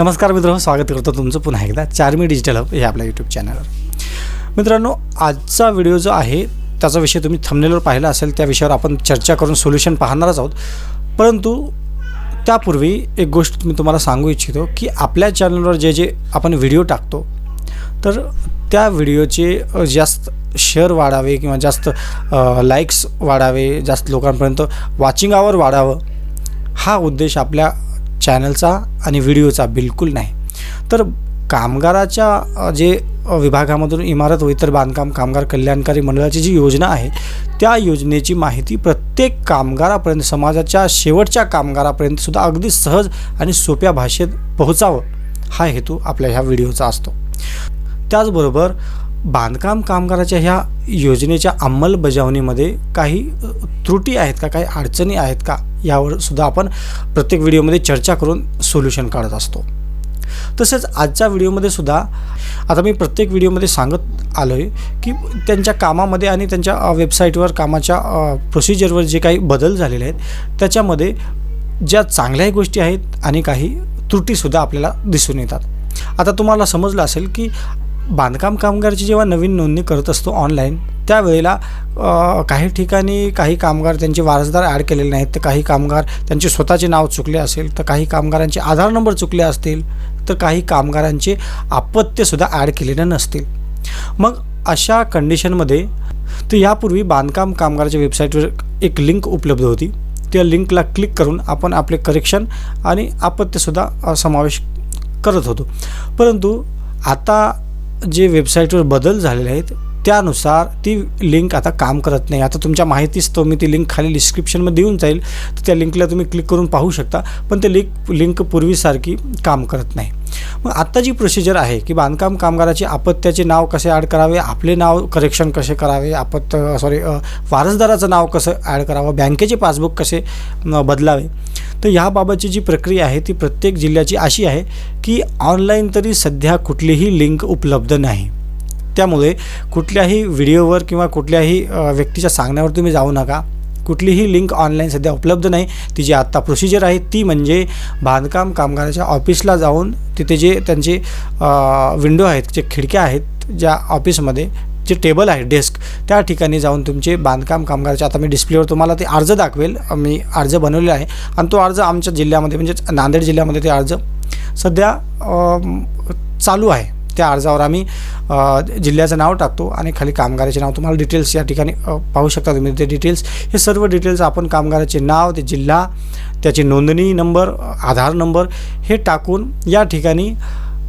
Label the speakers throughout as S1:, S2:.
S1: नमस्कार मित्रांनो स्वागत करतो तुमचं पुन्हा एकदा चारमी डिजिटल हब हे आपल्या यूट्यूब चॅनलवर मित्रांनो आजचा व्हिडिओ जो आहे त्याचा विषय तुम्ही थंबनेलवर पाहिला असेल त्या विषयावर आपण चर्चा करून सोल्युशन पाहणारच आहोत. परंतु त्यापूर्वी एक गोष्ट मी तुम्हाला सांगू इच्छितो की आपल्या चॅनलवर जे जे आपण व्हिडिओ टाकतो तर त्या व्हिडिओचे जास्त शेअर वाढावे किंवा जास्त लाईक्स वाढावे जास्त लोकांपर्यंत वॉचिंग आवर वाढावं हा उद्देश आपल्या चॅनलचा आणि व्हिडिओचा बिलकुल नाही. तर कामगाराच्या जे विभागामधून इमारत व इतर बांधकाम कामगार कल्याणकारी मंडळाची जी योजना आहे त्या योजनेची माहिती प्रत्येक कामगारापर्यंत समाजाच्या शेवटच्या कामगारापर्यंतसुद्धा अगदी सहज आणि सोप्या भाषेत पोहोचावं हा हेतू आपल्या ह्या व्हिडिओचा असतो. त्याचबरोबर बांधकाम कामगाराच्या ह्या योजनेच्या अंमलबजावणीमध्ये काही त्रुटी आहेत का? काही अडचणी आहेत का? यावर सुद्धा आपण प्रत्येक व्हिडिओमध्ये चर्चा करून सोल्युशन काढत असतो. तसेच आजच्या व्हिडिओमध्ये सुद्धा आता मी प्रत्येक व्हिडिओमध्ये सांगत आलो आहे की त्यांच्या कामामध्ये आणि त्यांच्या वेबसाईटवर कामाच्या प्रोसिजरवर जे काही बदल झालेले आहेत त्याच्यामध्ये ज्या चांगल्याही गोष्टी आहेत आणि काही त्रुटीसुद्धा आपल्याला दिसून येतात. आता तुम्हाला समजलं असेल की बांधकाम कामगारची जेव्हा नवीन नोंदणी करत असतो ऑनलाईन त्यावेळेला काही ठिकाणी काही कामगार त्यांचे वारसदार ॲड केलेले नाहीत. तर काही कामगार त्यांचे स्वतःचे नाव चुकले असेल तर काही कामगारांचे आधार नंबर चुकले असतील तर काही कामगारांचे अपत्यसुद्धा ॲड केलेले नसतील. मग अशा कंडिशनमध्ये तर यापूर्वी बांधकाम कामगाराच्या वेबसाईटवर एक लिंक उपलब्ध होती. त्या लिंकला क्लिक करून आपण आपले करेक्शन आणि अपत्यसुद्धा समावेश करत होतो. परंतु आता जे वेबसाईटवर बदल झालेले आहेत त्यानुसार ती लिंक आता काम करत नाही. आता तुमच्या माहितीच तो मी ती लिंक खाली डिस्क्रिप्शनमध्ये देऊन जाईल. तर त्या लिंकला तुम्ही क्लिक करून पाहू शकता. पण ते लिंक लिंक पूर्वीसारखी काम करत नाही. मग आत्ता जी प्रोसिजर आहे की बांधकाम कामगाराचे आपत्याचे नाव कसे ॲड करावे आपले नाव करेक्शन कसे करावे आपत्त सॉरी वारसदाराचं नाव कसं ॲड करावं बँकेचे पासबुक कसे बदलावे तर ह्याबाबतची जी प्रक्रिया आहे ती प्रत्येक जिल्ह्याची अशी आहे की ऑनलाईन तरी सध्या कुठलीही लिंक उपलब्ध नाही. त्यामुळे कुठल्याही व्हिडिओवर किंवा कुठल्याही व्यक्तीच्या सांगण्यावर तुम्ही जाऊ नका. कुठलीही लिंक ऑनलाईन सध्या उपलब्ध नाही. ती जी आत्ता प्रोसिजर आहे ती म्हणजे बांधकाम कामगाराच्या ऑफिसला जाऊन तिथे जे त्यांचे विंडो आहेत जे खिडक्या आहेत ज्या ऑफिसमध्ये जे टेबल आहे डेस्क त्या ठिकाणी जाऊन तुमचे बांधकाम कामगाराचे आता मी डिस्प्लेवर तुम्हाला ते अर्ज दाखवेल. मी अर्ज बनवलेला आहे आणि तो अर्ज आमच्या जिल्ह्यामध्ये म्हणजेच नांदेड जिल्ह्यामध्ये ते अर्ज सध्या चालू आहे. त्या अर्जावर आम्ही जिल्ह्याचं नाव टाकतो आणि खाली कामगाराचे नाव तुम्हाला डिटेल्स या ठिकाणी पाहू शकता तुम्ही. ते डिटेल्स हे सर्व डिटेल्स आपण कामगाराचे नाव ते जिल्हा त्याची नोंदणी नंबर आधार नंबर हे टाकून या ठिकाणी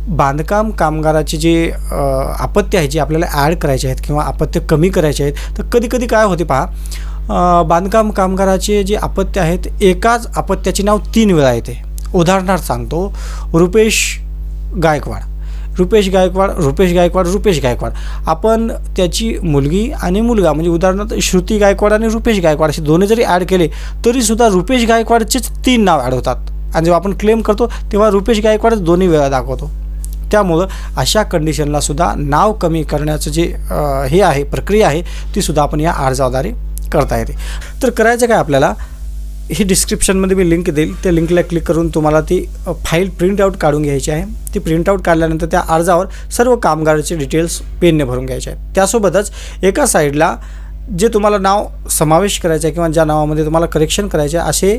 S1: बांधकाम कामगाराचे जे आपत्ती आहे जे आपल्याला ॲड करायचे आहेत किंवा अपत्य कमी करायचे आहेत तर कधी कधी काय होते पहा बांधकाम कामगाराचे जे आपत्त्य आहेत एकाच आपत्त्याचे नाव तीन वेळा येते. उदाहरणार्थ सांगतो रुपेश गायकवाड. रुपेश गायकवाड रुपेश गायकवाड रुपेश गायकवाड. आपण त्याची मुलगी आणि मुलगा म्हणजे उदाहरणार्थ श्रुती गायकवाड आणि रुपेश गायकवाड असे दोन्ही जरी ॲड केले तरीसुद्धा रुपेश गायकवाडचेच तीन नाव ॲड होतात. आणि जेव्हा आपण क्लेम करतो तेव्हा रुपेश गायकवाडच दोन्ही वेळा दाखवतो. त्यामुळं अशा कंडिशनला सुद्धा नाव कमी करण्याचं जे हे आहे प्रक्रिया आहे ती सुद्धा आपण या अर्जाद्वारे करता येते. तर करायचं काय आपल्याला? ही डिस्क्रिप्शनमध्ये मी लिंक देईल. त्या लिंकला क्लिक करून तुम्हाला ती फाईल प्रिंटआउट काढून घ्यायची आहे. ती प्रिंटआउट काढल्यानंतर त्या अर्जावर सर्व कामगाराचे डिटेल्स पेनने भरून घ्यायचे आहेत. त्यासोबतच एका साईडला जे तुम्हाला नाव समावेश करायचं आहे किंवा ज्या नावामध्ये तुम्हाला करेक्शन करायचे आहे असे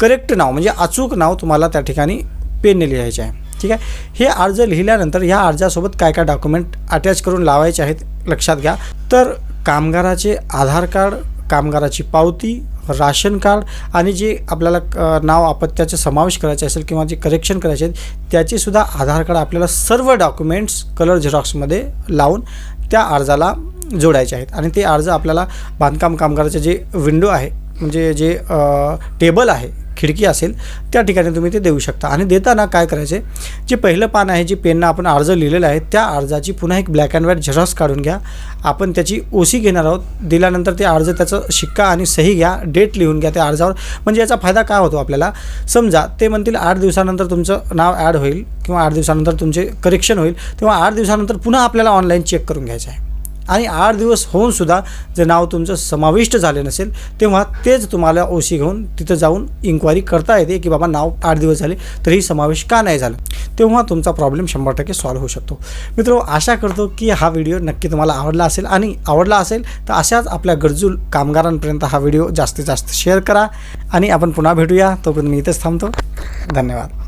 S1: करेक्ट नाव म्हणजे अचूक नाव तुम्हाला त्या ठिकाणी पेनने लिहायचे आहे. ठीक आहे? हे अर्ज लिहिल्यानंतर ह्या अर्जासोबत काय काय डॉक्युमेंट अटॅच करून लावायचे आहेत लक्षात घ्या. तर कामगाराचे आधार कार्ड कामगाराची पावती राशन कार्ड आणि जे आपल्याला नाव अपत्याचे समावेश करायचे असेल किंवा जे करेक्शन करायचे आहेत त्याचेसुद्धा आधार कार्ड आपल्याला सर्व डॉक्युमेंट्स कलर झेरॉक्समध्ये लावून त्या अर्जाला जोडायचे आहेत. आणि ते अर्ज आपल्याला बांधकाम कामगाराचे जे विंडो आहे म्हणजे जे टेबल आहे खिडकी असेल त्या ठिकाणी तुम्ही ते देऊ शकता. आणि देताना काय करायचे जे पहिलं पान आहे जे पेननं आपण अर्ज लिहिलेला आहे त्या अर्जाची पुन्हा एक ब्लॅक अँड व्हाईट झेरॉक्स काढून घ्या. आपण त्याची ओसी घेणार आहोत. दिल्यानंतर ते अर्ज त्याचं शिक्का आणि सही घ्या. डेट लिहून घ्या त्या अर्जावर. म्हणजे याचा फायदा काय होतो आपल्याला? समजा ते म्हणतील आठ दिवसानंतर तुमचं नाव ॲड होईल किंवा आठ दिवसानंतर तुमचे करेक्शन होईल. तेव्हा आठ दिवसानंतर पुन्हा आपल्याला ऑनलाईन चेक करून घ्यायचं आहे. आणि आठ दिवस होऊनसुद्धा जर नाव तुमचं समाविष्ट झाले नसेल तेव्हा तेच तुम्हाला ओशी घेऊन तिथं जाऊन इन्क्वायरी करता येते की बाबा नाव आठ दिवस झाले तरी समावेश का नाही झालं? तेव्हा तुमचा प्रॉब्लेम शंभर टक्के सॉल्व्ह होऊ शकतो. मित्र आशा करतो की हा व्हिडिओ नक्की तुम्हाला आवडला असेल आणि आवडला असेल तर अशाच आपल्या गरजू कामगारांपर्यंत हा व्हिडिओ जास्तीत जास्त शेअर करा आणि आपण पुन्हा भेटूया. तोपर्यंत मी इथेच थांबतो. धन्यवाद.